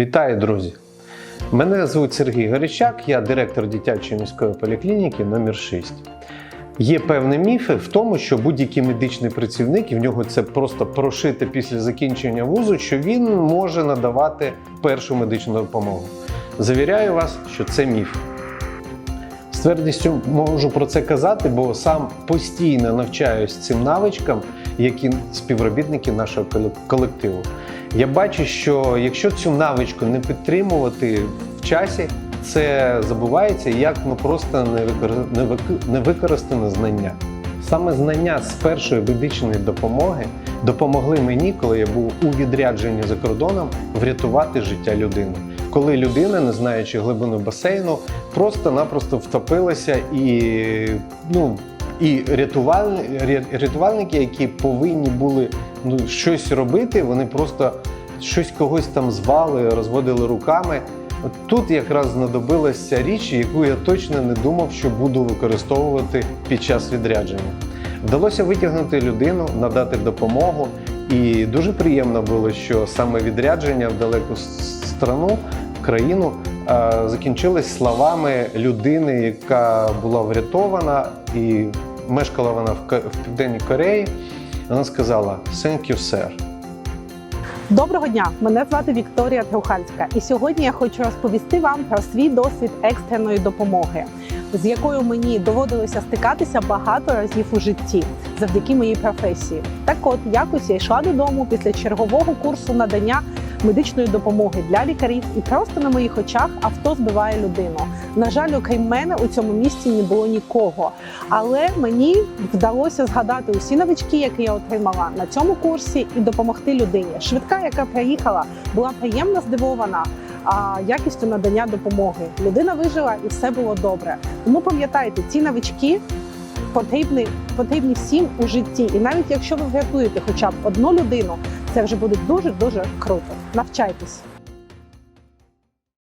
Вітаю, друзі! Мене звуть Сергій Горячак, я директор дитячої міської поліклініки номер 6 Є певні міфи в тому, що будь-який медичний працівник, і в нього це просто прошити після закінчення вузу, що він може надавати першу медичну допомогу. Завіряю вас, що це міф. З твердістю можу про це казати, бо сам постійно навчаюсь цим навичкам, як і співробітники нашого колективу. Я бачу, що якщо цю навичку не підтримувати в часі, це забувається як ну просто невикор- невик- невикористане знання. Саме знання з першої медичної допомоги допомогли мені, коли я був у відрядженні за кордоном, врятувати життя людини. Коли людина, не знаючи глибину басейну, просто-напросто втопилася і ну. І рятувальники, які повинні були ну, щось робити, вони просто щось когось там звали, розводили руками. От тут якраз знадобилася річ, яку я точно не думав, що буду використовувати під час відрядження. Вдалося витягнути людину, надати допомогу, і дуже приємно було, що саме відрядження в далеку страну, країну е, закінчилось словами людини, яка була врятована, і мешкала вона в Південній Кореї. Вона сказала «Thank you, sir». Доброго дня! Мене звати Вікторія Труханська, і сьогодні я хочу розповісти вам про свій досвід екстреної допомоги, з якою мені доводилося стикатися багато разів у житті завдяки моїй професії. Так от якось я йшла додому після чергового курсу надання медичної допомоги для лікарів, і просто на моїх очах авто збиває людину. На жаль, окрім мене у цьому місці не було нікого. Але мені вдалося згадати усі новички, які я отримала на цьому курсі, і допомогти людині. Швидка, яка приїхала, була приємно здивована а, якістю надання допомоги. Людина вижила і все було добре. Тому пам'ятайте, ці новички потрібні, потрібні всім у житті. І навіть якщо ви врятуєте хоча б одну людину, це вже буде дуже дуже круто. Навчайтесь.